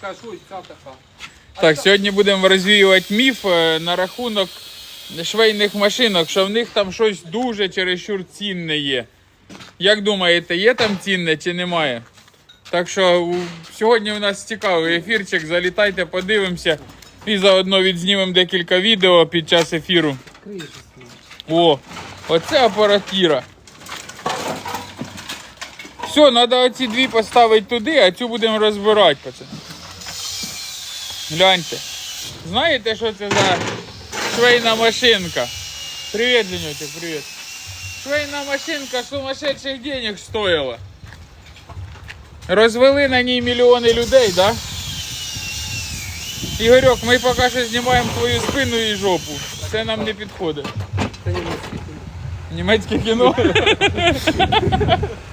Ця така. Так, сьогодні будемо розвіювати міф е, на рахунок швейних машинок, що в них там щось дуже чересчур цінне є. Як думаєте, є там цінне чи немає? Так що сьогодні у нас цікавий ефірчик, залітайте, подивимося і заодно відзнімемо декілька відео під час ефіру. О, оце апаратіра. Все, треба оці дві поставити туди, а цю будемо розбирати, пацани. Гляньте. Знаєте, що це за швейна машинка? Привіт, Ленютик, привіт. Швейна машинка сумасшедших денег стоїла. Розвели на ній мільйони людей, да? Ігорьок, ми поки що знімаємо твою спину і жопу. Це нам не підходить. Це німецький фільм. Німецьке кіно.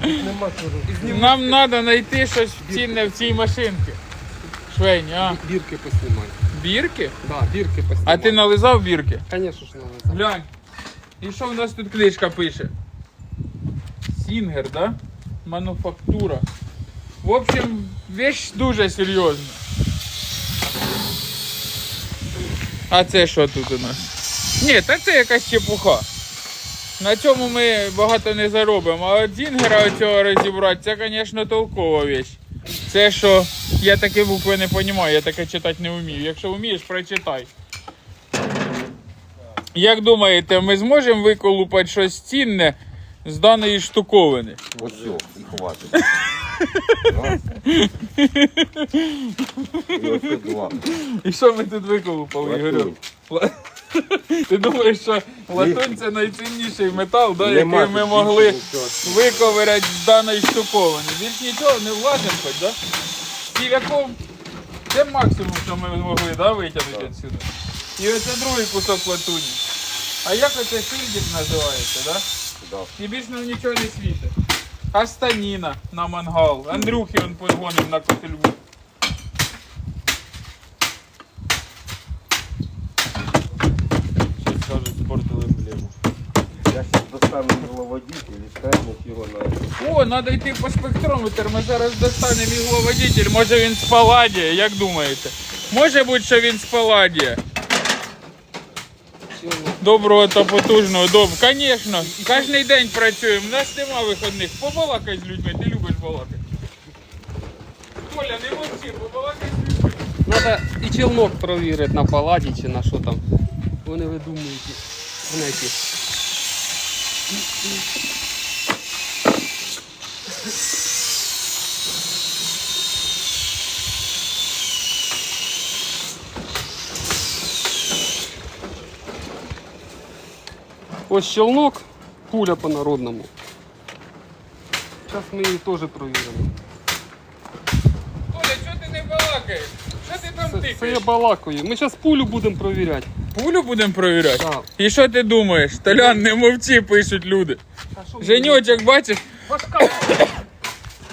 Нема чого. Нам треба знайти щось цінне в цій машинці. Швейні, а? Бірки поснімай. Бірки? Да, бірки поснімай. А ти нализав бірки? Звісно ж нализав. Глянь. І що в нас тут книжка пише? Сінгер, да? Мануфактура. В общем, вещь дуже серйозна. А це що тут у нас? Ні, та це якась чепуха. На цьому ми багато не заробимо. А от зінгера оцього розібрати, це, звісно, толкова вещь. Це що, я такі букви не розумію, я таке читати не вмію. Якщо вмієш, прочитай. Як думаєте, ми зможемо виколупати щось цінне з даної штуковини? Ось все, і хватить. Раз. І ось тут два. І що ми тут виколупали, Ігорю? Ти думаєш, що латунь це найцінніший метал, да, який ми тут могли нічого. виковиряти з даної штуковини? Більш нічого не влазимо хоч, да? Сіляком це максимум, що ми могли да, витягнути Так. відсюди. І оце другий кусок латуні. А як оце шильдик називається, да? Да. І більш нам нічого не світить. А станіна на мангал. Андрюхи он погонив на котельву. Щось кажуть, спортили блему. Я достану головодитель і ставлю його на... О, треба йти по спектрометр. Ми зараз достанемо ігловодитель. Може він з паладія, як думаєте? Може бути, що він з паладія. Доброго та потужного дому. Звісно, кожен день працюємо. У нас нема виходних. Побалакай з людьми, ти любиш балакати. Коля, не мовчи, побалакай з людьми. Надо і челнок провірити на паладі чи на що там. Вони видумують. Знаєте. Ось челнок, пуля по народному. Зараз ми її теж провіримо. Коля, чого ти не балакаєш? Що ти там Це, це я тикаєш? балакаю. Ми зараз пулю будемо провіряти. Пулю будемо перевіряти? Так. І що ти думаєш? Толян, не мовчи, пишуть люди. Женючок, бачиш, Важка.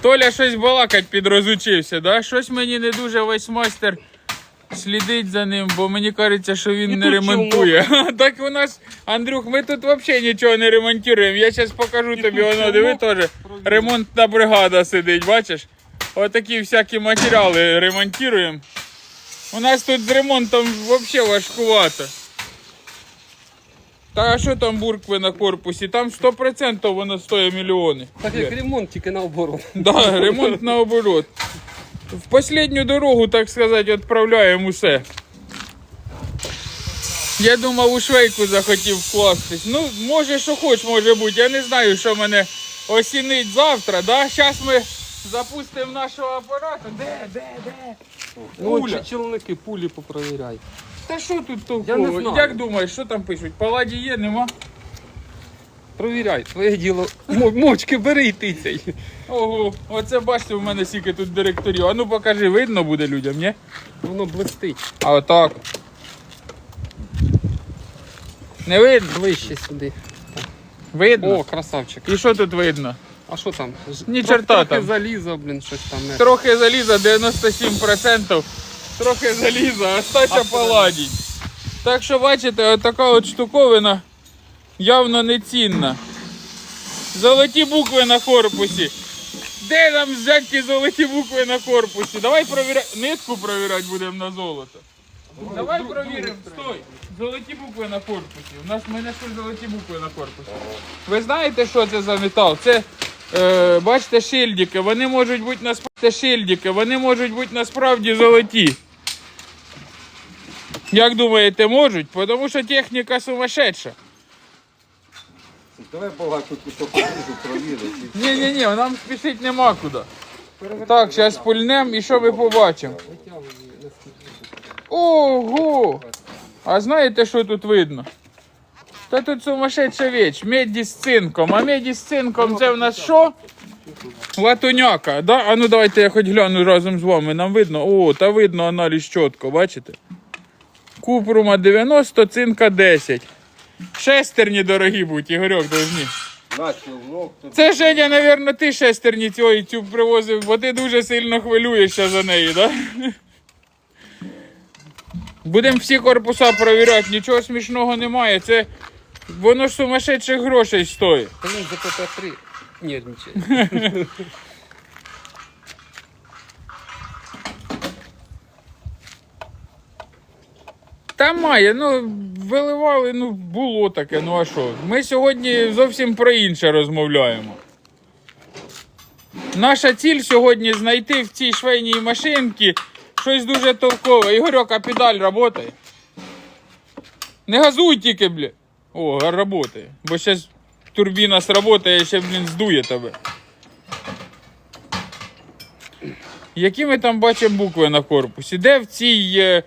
Толя щось балакать підрозучився, да? Щось мені не дуже весь майстер слідить за ним, бо мені кажеться, що він І не ремонтує. так у нас, Андрюх, ми тут взагалі нічого не ремонтуємо. Я зараз покажу тобі, тут воно, диви теж. Ремонтна бригада сидить, бачиш? Отакі всякі матеріали ремонтуємо. У нас тут з ремонтом взагалі важкувато. Та а що там буркви на корпусі? Там 100% воно стоїть мільйони. Так як ремонт, тільки наоборот. Да, ремонт наоборот. В последню дорогу, так сказати, відправляємо усе. Я думав, у швейку захотів вкластись. Ну, може, що хоч може бути. Я не знаю, що мене осінить завтра. Да? Зараз ми запустимо нашого апарату. Де, де, де? Ну, Пуля. чи челники пулі попровіряй. Та що тут Я не толково? Як думаєш, що там пишуть? Паладі є, нема? Провіряй, твоє діло. Мо- Мовчки бери і тицяй. Ого, оце бачите, в мене скільки тут директорів. А ну покажи, видно буде людям, ні? Воно блистить. А отак. Не видно? Ближче сюди. Видно. О, красавчик. І що тут видно? А що там? Ні трох- чорта трохи там. заліза, блін, щось там. не. Трохи заліза 97%. Трохи заліза, а остача паладій. Так що бачите, отака от штуковина явно не цінна. Золоті букви на корпусі. Де нам взяти ті золоті букви на корпусі? Давай провіряти. Нитку провіряти будемо на золото. Давай провіримо. Стой. Золоті букви на корпусі. У нас ми знайшли золоті букви на корпусі. Ви знаєте, що це за метал? Це, е, бачите, шильдики. Вони можуть бути насправді шильдики. Вони можуть бути насправді золоті. Як думаєте, можуть? Тому що техніка сумасшедша. Давай багато кусок книжу провірити. Ні, ні, ні, нам спішити нема куди. Так, зараз пульнем і що ми побачимо? Ого! А знаєте, що тут видно? Та тут сумасшедша віч, меді з цинком. А меді з цинком це в нас що? Латуняка, да? А ну давайте я хоч гляну разом з вами. Нам видно. О, та видно аналіз чітко, бачите? Купрума 90, цинка 10. Шестерні дорогі будуть, Ігорьок, должні. Це Женя, напевно, ти шестерні цю, цю привозив, бо ти дуже сильно хвилюєшся за неї, так? Да? Будемо всі корпуса перевіряти, нічого смішного немає. Це воно ж сумасшедших грошей стоїть. Та він за ПП-3 нервничає. Та має, ну виливали, ну було таке, ну а що? Ми сьогодні зовсім про інше розмовляємо. Наша ціль сьогодні знайти в цій швейній машинці щось дуже толкове. Ігорьок, а педаль працює? Не газуй тільки, бля. О, працює. Бо зараз турбіна сработає, ще, блін, здує тебе. Які ми там бачимо букви на корпусі? Де в цій е,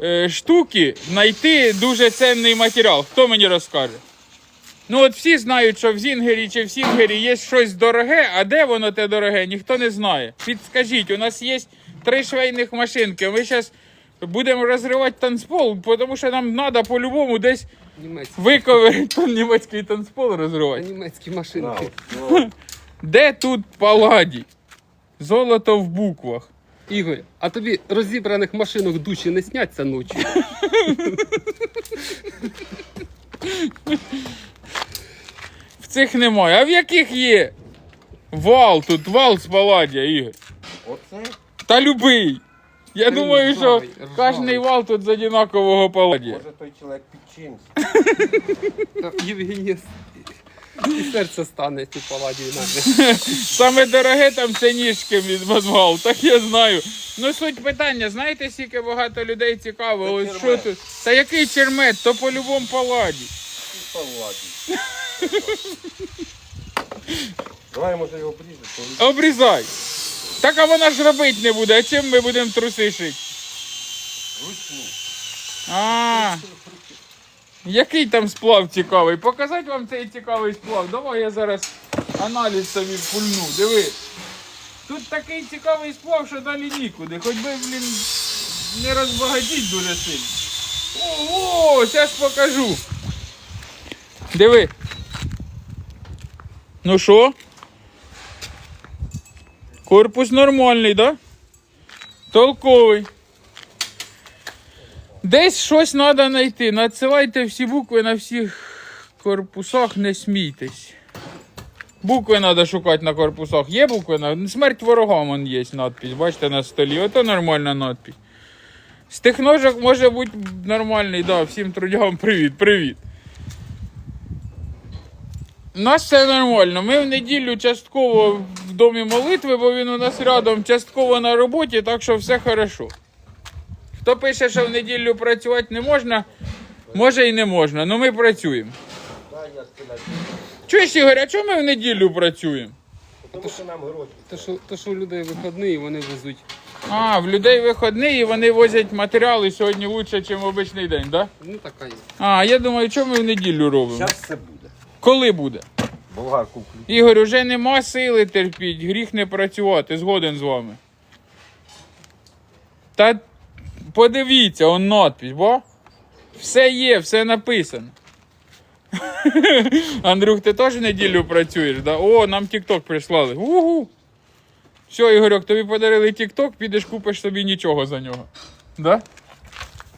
е, штуки знайти дуже цінний матеріал? Хто мені розкаже? Ну от всі знають, що в Зінгері чи в Сінгері є щось дороге, а де воно те дороге, ніхто не знає. Підскажіть, у нас є три швейних машинки. Ми зараз будемо розривати танцпол, тому що нам треба по-любому десь Німецькі, виковирити німецький танцпол розривати. німецькі машинки. ну, Де тут паладі? Золото в буквах. Ігор, а тобі розібраних машинок душі не сняться ночі? В цих немає. А в яких є? Вал тут, вал з паладія, Ігор. Оце? Та любий. Я Та думаю, що кожний вал тут з одинакового паладія. Може той чоловік під чимсь? Та Євгенія і серце стане цю паладію навіть. Саме дороге там це ніжки від мангал, так я знаю. Ну суть питання, знаєте, скільки багато людей цікавило, Це що чермет. тут? Та який чермет, то по-любому паладі. І паладі. Давай, може, його обрізати. Обрізай. Так а вона ж робити не буде, а чим ми будемо труси шити? Ручну. А, який там сплав цікавий? Показати вам цей цікавий сплав. Давай я зараз аналіз собі пульну. Диви. Тут такий цікавий сплав, що далі нікуди. Хоч би, блін, не розбагатіть дуже сильно. Ого, зараз покажу. Диви. Ну що? Корпус нормальний, да? Толковий. Десь щось треба знайти. Надсилайте всі букви на всіх корпусах, не смійтесь. Букви треба шукати на корпусах. Є букви на. Смерть ворогам он є надпись. Бачите на столі. Ото нормальна надпись. З тих ножок може бути нормальний, да, всім трудягам привіт, привіт. У нас все нормально. Ми в неділю частково в домі молитви, бо він у нас рядом, частково на роботі, так що все хорошо. Хто пише, що в неділю працювати не можна, може і не можна, але ми працюємо. Чуєш, Ігор, а чому ми в неділю працюємо? Тому що нам гроші. То що, то, що у людей вихідні, і вони везуть. А, в людей вихідний і вони возять матеріали сьогодні краще, ніж в обичний день, так? Да? Ну така є. А, я думаю, що ми в неділю робимо? Зараз все буде. Коли буде? Болгарку включу. Ігор, уже нема сили терпіть, гріх не працювати, згоден з вами. Та подивіться, он надпись, бо? Все є, все написано. Андрюх, ти теж неділю працюєш, да? О, нам TikTok прислали. Угу. Все, Ігорьок, тобі подарили TikTok, підеш купиш собі нічого за нього. Да?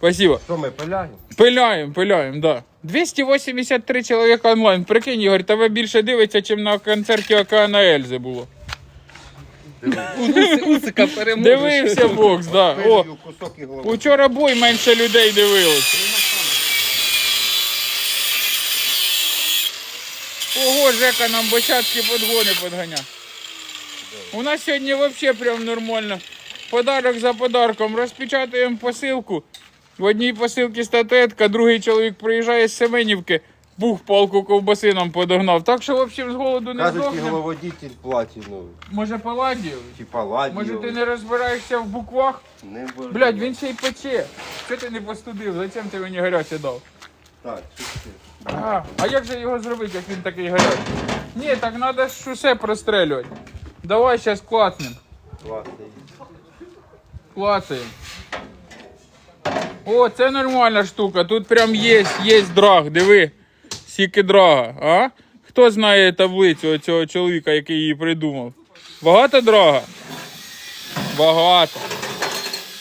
Спасибо. Що ми пиляємо? Пиляємо, пиляємо, да. 283 чоловіка онлайн. Прикинь, Ігор, тебе більше дивиться, ніж на концерті Океана Ельзи було. Усика переможеш. Дивився бокс, да. О, кусок і голову. Учора бой менше людей дивилося. Ого, Жека нам бочатки подгони подганяв. У нас сьогодні взагалі прям нормально. Подарок за подарком. Розпечатуємо посилку. В одній посилці статуетка, другий чоловік приїжджає з Семенівки, бух палку ковбаси нам подогнав. Так що, в общем, з голоду не Кажуть, і здохнемо. головодитель платіновий. Може паладів? Чи паладіо. Може ти не розбираєшся в буквах? Не бажаю. Блядь, він ще й пече. Що ти не постудив? Зачем ти мені гаряче дав? Так, що? А, а як же його зробити, як він такий гарячий? Ні, так треба ж усе прострелювати. Давай зараз клацнем. Класний. Клацаємо. О, це нормальна штука. Тут прям є, є драг, диви. Скільки драга, а? Хто знає таблицю цього чоловіка, який її придумав? Багато драга? Багато.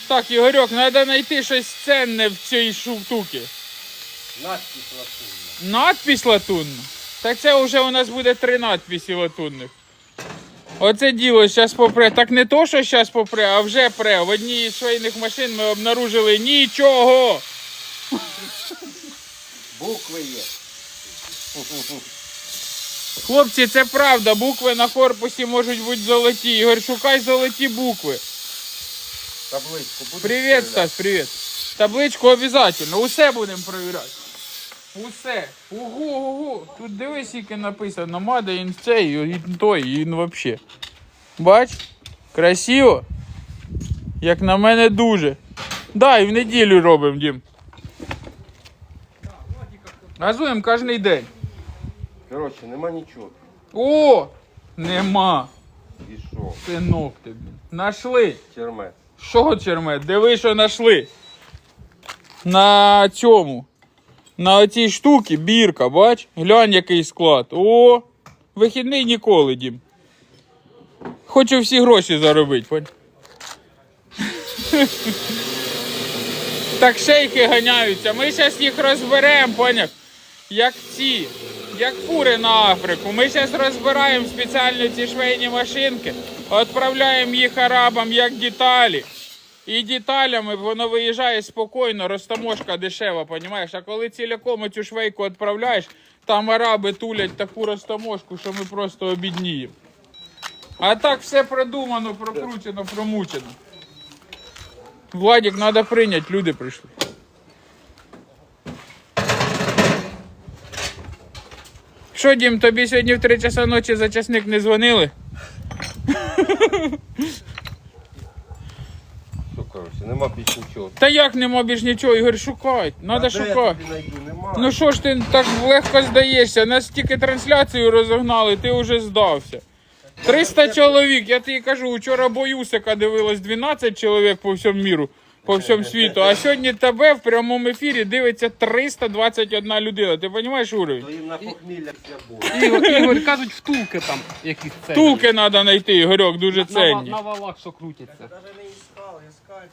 Так, Ігорьок, треба знайти щось ценне в цій штуці. Надпись латунна. Надпись латунна? Так це вже у нас буде три надписи латунних. Оце діло зараз попре. Так не то, що зараз попре, а вже пре. В одній із швейних машин ми обнаружили нічого. Букви є. Хлопці, це правда. Букви на корпусі можуть бути золоті. Ігор, шукай золоті букви. Табличку будеш Привіт? Стас, привіт. Табличку обов'язково. Усе будемо перевіряти. Усе. Угу, угу. Тут дивись, скільки написано. Мада, він цей, і той, і взагалі. Бач? Красиво. Як на мене дуже. Да, і в неділю робимо, Дім. Газуємо кожен день. Коротше, нема нічого. О! Нема. І що? Синок тобі. Нашли. Чермет. Що чермет? Диви, що знайшли. На цьому. На оцій штуці бірка, бач? Глянь, який склад. О! Вихідний ніколи, дім. Хочу всі гроші заробити. Так шейки ганяються. Ми зараз їх розберемо, поняв? Як ці, як фури на Африку. Ми зараз розбираємо спеціально ці швейні машинки, відправляємо їх арабам як деталі. І деталями воно виїжджає спокійно, розтаможка дешева, понімаєш? А коли ціляком цю швейку відправляєш, там араби тулять таку розтаможку, що ми просто обідніємо. А так все продумано, прокручено, промучено. Владик, треба прийняти, люди прийшли. Що, Дім, тобі сьогодні в 3 часа ночі за часник не дзвонили? Нема більш нічого. Та як нема більш нічого, Ігор, шукай. Надо А де я шукати. тобі знайду? Нема. Ну що ж ти так легко здаєшся? Нас тільки трансляцію розогнали, ти вже здався. 300 чоловік, я тобі кажу, вчора боюсика дивилось 12 чоловік по всьому міру, по всьому світу. А сьогодні тебе в прямому ефірі дивиться 321 людина. Ти розумієш уровень? То їм на похмілля все буде. Ігор, Ігор, кажуть, втулки там якісь ценні. Тулки треба знайти, Ігорьок, дуже на, ва- ценні. на валах, що крутяться.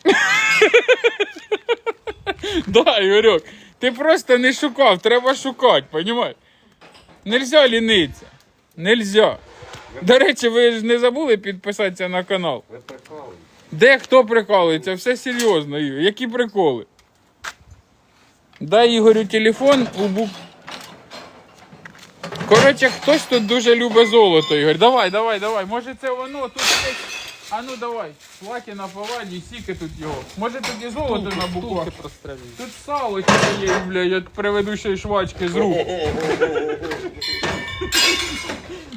Да, Ігорьок, ти просто не шукав, треба шукати, розумієш? Нельзя лінитися. Нельзя. До речі, ви ж не забули підписатися на канал. Ви прикалуєте. Де хто прикалується? Все серйозно, Ігор. Які приколи? Дай Ігорю телефон у бук. Коротше, хтось тут дуже любить золото, Ігор. Давай, давай, давай. Може це воно тут десь. А ну давай. Платі на поваді, сіки тут його. Може тут і золото на буквах. Тут сало ще є, блядь, від предыдущої швачки з рук.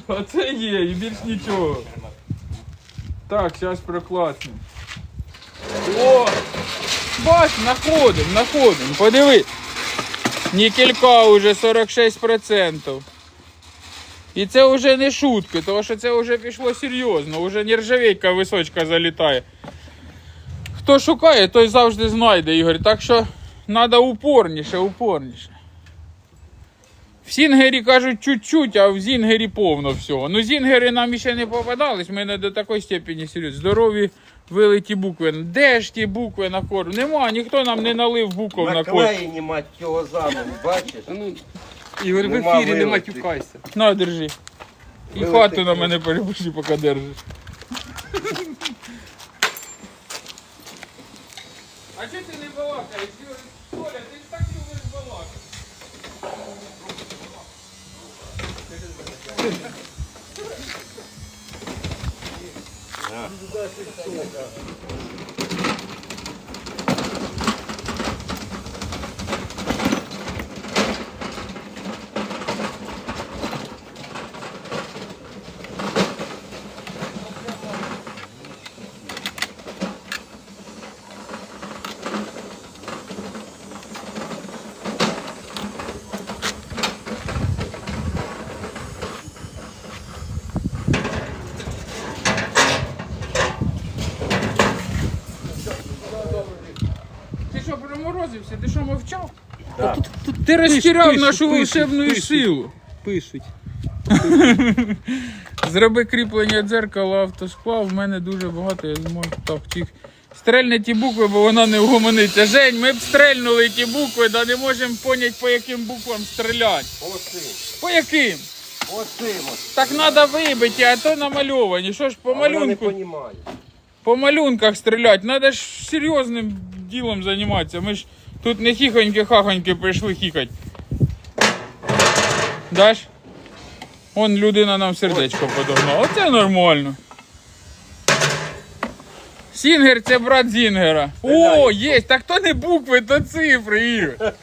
Оце є, і більш нічого. Так, зараз прокласнемо. О! Бач, находим, находим. Подиви. Нікелька уже 46%. І це вже не шутки, тому що це вже пішло серйозно, вже нержавейка височка залітає. Хто шукає, той завжди знайде, Ігор. Так що треба упорніше, упорніше. В Зінгері кажуть чуть-чуть, а в Зінгері повно всього. Ну, Зінгери нам ще не попадались, ми не до такої степені серйозні. Здорові вилиті букви. Де ж ті букви на корм? Нема, ніхто нам не налив букв на корм. Наклеєні, мать його замом, бачиш? Ігор, в ефірі не матюкайся. На, держи. І хату на мене перепиши, поки держиш. А чого ти не балакаєш? Толя, ти ж так любиш балакати. Ти розтіряв пишуть, нашу пишуть, волшебну пишуть. силу. Пишуть. Зроби кріплення дзеркала автосклав, в мене дуже багато, я зможу так тих. Стрельне ті букви, бо вона не вгомониться. Жень, ми б стрельнули ті букви, да не можемо поняти, по яким буквам стріляти. По яким? Оцим. Так треба вибиті, а то намальовані. Що ж по А вона не малюнку? По малюнках стріляти. Треба ж серйозним ділом займатися. Ми ж тут не хіхоньки-хахоньки прийшли хікать. Даш? Он людина нам сердечко подогнала. Оце нормально. Сінгер це брат Зінгера. О, є! Так то не букви, то цифри, Ігор.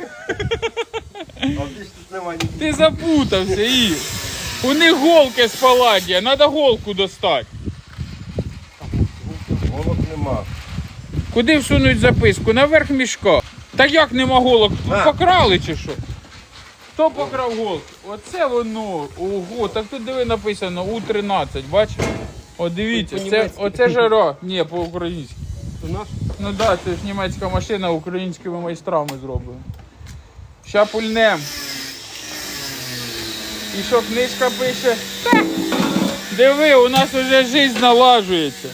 Ти запутався, Ігор. У них голки з паладія, треба голку достати. Голок нема. Куди всунуть записку? Наверх мішка. Так як нема голок? На. Покрали чи що? Хто покрав голки? Оце воно. Ого, так тут диви написано У-13, бачиш? О, дивіться, це, оце жара. Ні, по-українськи. Наш? Ну так, да, це ж німецька машина українськими майстрами зроблена. Ща пульнем. І що книжка пише? Та, диви, у нас уже життя налажується.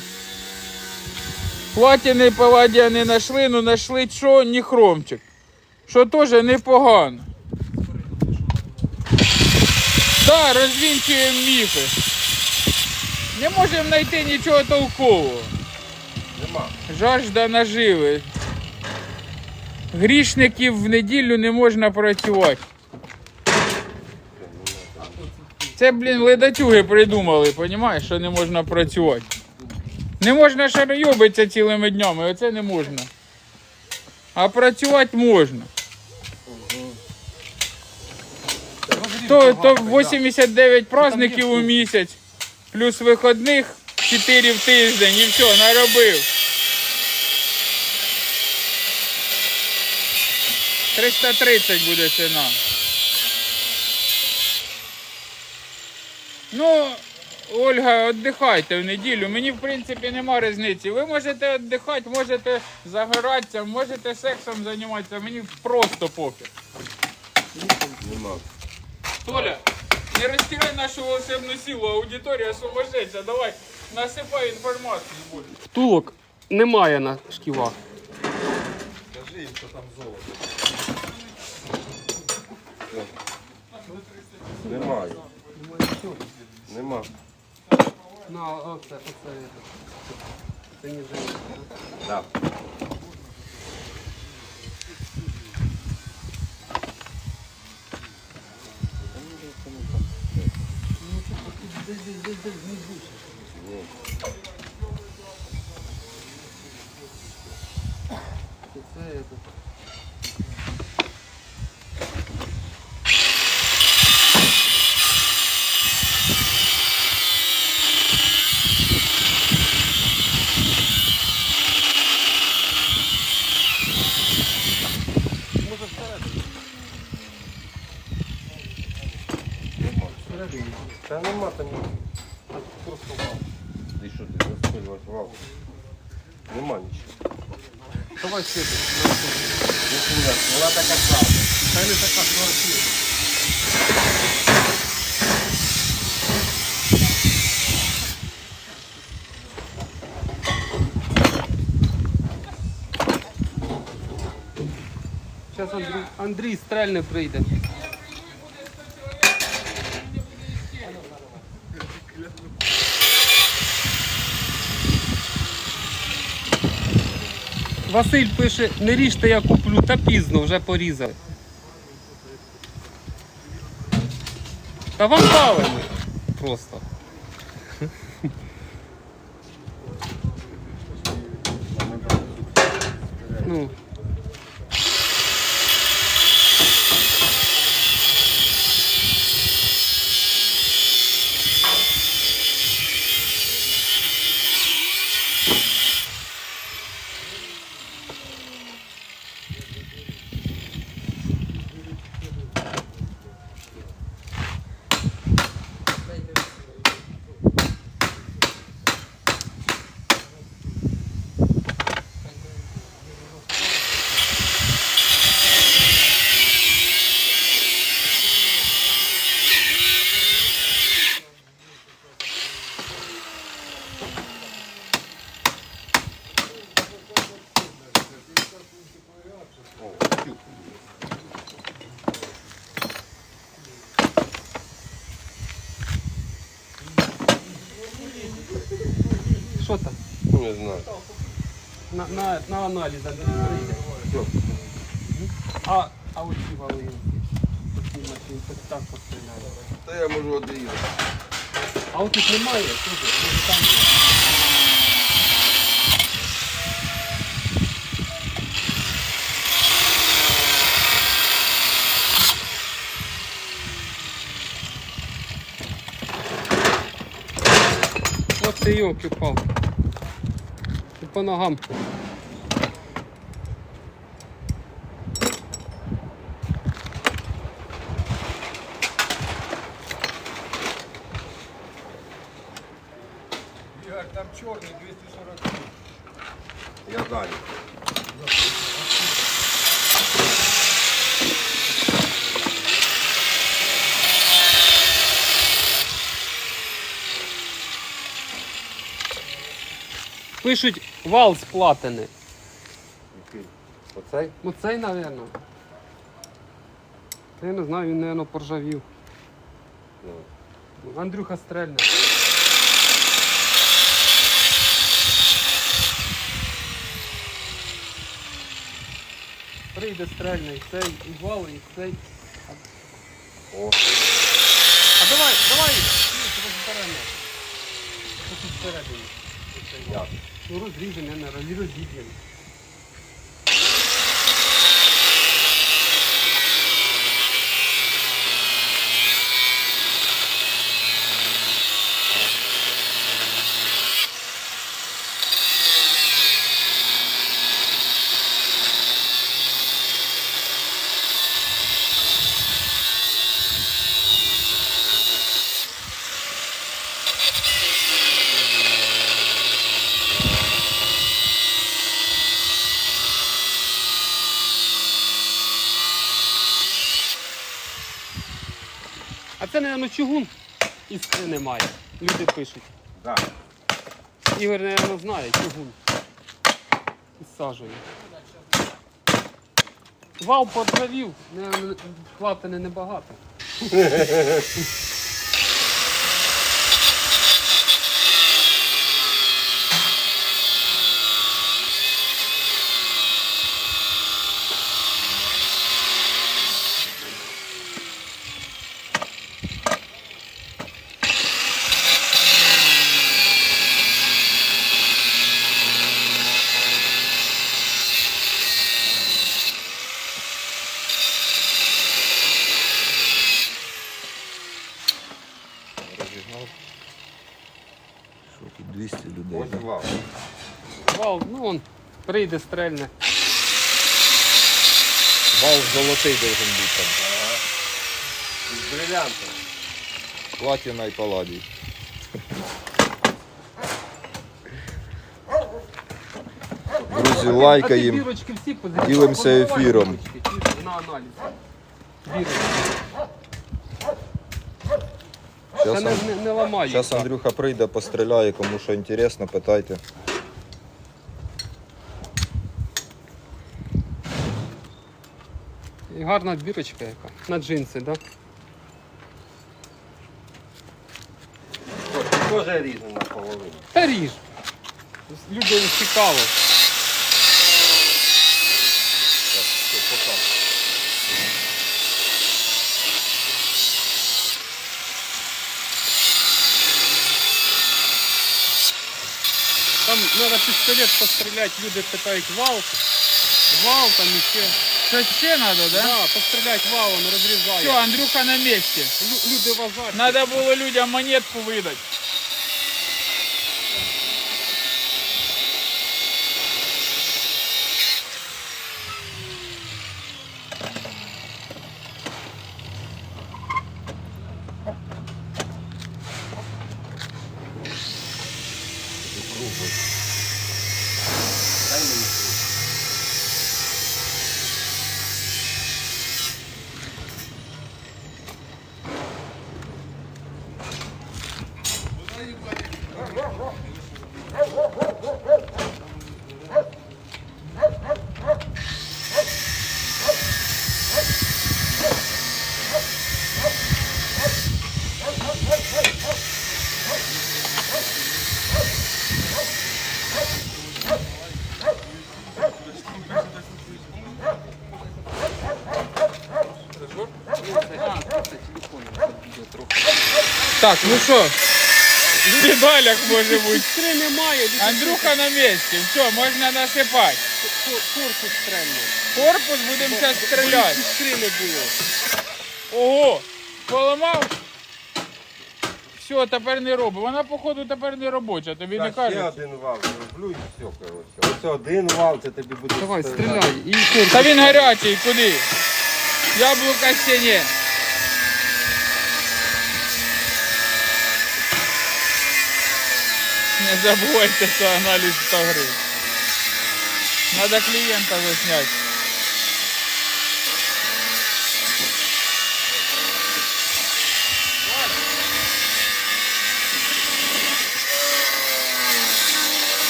Платіни паладія не знайшли, ну знайшли що? Ніхромчик. Що теж непогано. Так, розвінчуємо міфи. Не можемо знайти нічого толкового. Нема. Жажда наживи. Грішників в неділю не можна працювати. Це, блін, ледатюги придумали, понімаєш, що не можна працювати. Не можна шаройобитися цілими днями, оце не можна. А працювати можна. То, то 89 праздників у місяць, плюс виходних 4 в тиждень і все, наробив. 330 буде ціна. Ну, Ольга, віддихайте в неділю. Мені в принципі нема різниці. Ви можете віддихати, можете загоратися, можете сексом займатися. Мені просто. Нема. Толя, не розтирай нашу волшебну силу, аудиторія освобождеться. Давай, насипай інформацію. Боль. Втулок немає на шківах. Скажи їм, що там золото. Немає. Нема. На, оце, оце. Це не жаль. Так. Це, це. Та нема там. Просто вал. Ти що ти розпилюваш вал? Нема нічого. Давай ще. Ну, сумняк, Вона така правда. Та не така красива. Зараз Андрій, Андрій стрельне прийде. Василь пише, не ріжте, я куплю, та пізно, вже порізали. Та вам ми просто. Ну. На, на аналіз прийде. А, а оці валинки. Оці машинки так постріляли. Та я можу одоїти. А от тут немає, теж, може там є. От ти йоки палки по ногам. Пишуть вал з платини. Який? Оцей? Оцей, напевно. Та Я не знаю, він, напевно, поржавів. Ну. Андрюха стрельне. Прийде стрельний, цей і вал, і цей. О, А давай, давай! Ну, розберемо. Що тут всередині? Як? Ну розріжене, не розіб'ємо. А це, мабуть, чугун іскри немає. Люди пишуть. Да. Ігор, мабуть, знає чугун. І сажує. Вал подравів, не- небагато. Що тут 200 людей? Ось вал. Вал, ну он прийде стрельне. Вал золотий должен бути там. Ага. З брилянтом. Платіна і паладій. Друзі, лайкаємо. Ділимося ефіром. На аналіз. Бірочки. Це Зараз, не, не, не ламай зараз. Андрюха прийде, постріляє, кому що інтересно, питайте. І гарна бірочка яка. На джинси, так? Да? Теж різана половину? Та ріж. Людям цікаво. Там треба пістолет постріляти, люди питають вал, вал там і ще. Щось ще надо, да? Да, постріляти валом розрізає. Все, Андрюха на місці. Лю- Люди вважають. Надо було людям монетку видати. Так, ну що? В педалях може бути. Іскри немає, Андрюха на місці. Все, можна насипати. кор- корпус стрельнув. Корпус будемо зараз стріляти. Іскри не було. Ого! Поламав. Все, тепер не робить. Вона, походу, тепер не робоча, тобі не Так, ще кажуть. один вал зроблю і все, коротше. Ось один вал, це тобі буде Давай, стріляти. стріляй. І корпус. Та він гарячий, куди? Яблука ще ні. Не забувайте, що аналіз 100 гривень. Надо клієнта засняти.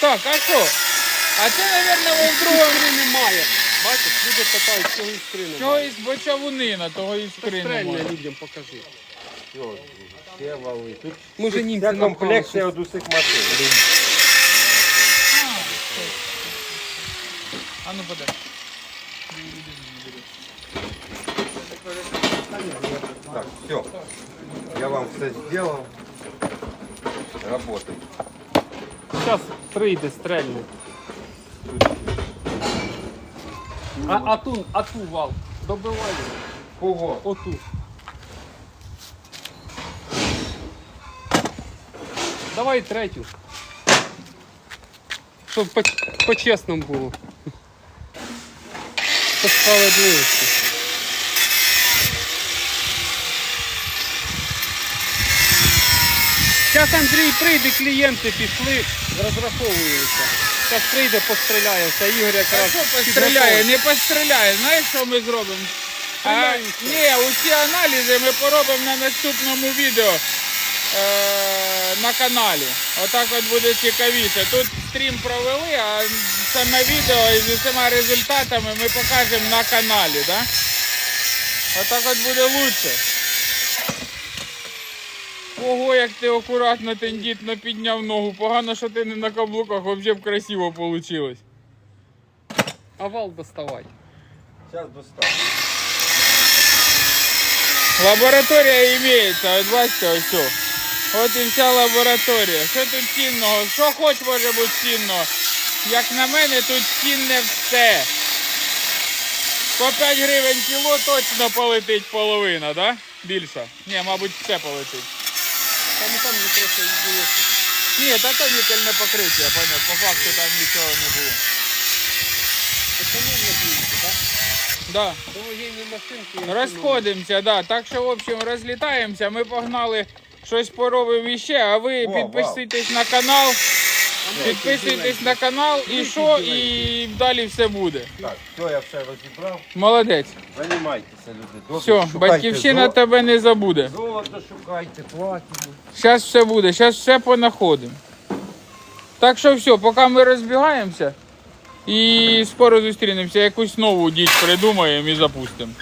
Так, а що? А це, мабуть, ви в другому Іскри немає. Бачиш, люди питають, чого іскри немає. Чого із бочавунина, того і скрини. Стрельне людям покажи. Все, вали. Тут Може, тут німці вся напали, комплекція від усіх машин. А ну подай. Так, все. Я вам все сделал. Работай. Зараз прийде стрельне. А, а ту, а ту вал. Добивай. Кого? Оту. Давай третю. Щоб по- по-чесному було. По справедливості. Зараз Андрій прийде, клієнти пішли, розраховуються. Зараз прийде, постріляє, все Ігор А якраз. що постріляє? Не постріляє. Знаєш, що ми зробимо? А, ні, усі аналізи ми поробимо на наступному відео е, на каналі. Отак от буде цікавіше. Тут стрім провели, а саме відео із усіма результатами ми покажемо на каналі. Да? Отак от буде лучше. Ого, як ти акуратно, тендітно підняв ногу. Погано, що ти не на каблуках, взагалі б красиво вийшло. А вал доставай. Сейчас достану. Лабораторія імеється, от бачите, ось. все. От і вся лабораторія. Що тут цінного? Що хоч може бути цінного? Як на мене, тут цінне все. По 5 гривень кіло точно полетить половина, да? Більше. Ні, мабуть, все полетить. Там і там не трохи було. Ні, та то нікельне покриття, поняв. По факту там нічого не було. Да. Розходимося, да. Так що, в общем, розлітаємося. Ми погнали щось поробимо іще, а ви О, підписуйтесь на канал. Підписуйтесь на канал і що, і далі все буде. Так, все, я все розібрав. Молодець. Займайтеся, люди. Добре, Все, шукайте батьківщина зо- тебе не забуде. Золото шукайте, платину. Зараз все буде, зараз все понаходимо. Так що все, поки ми розбігаємося і скоро зустрінемося, якусь нову діч придумаємо і запустимо.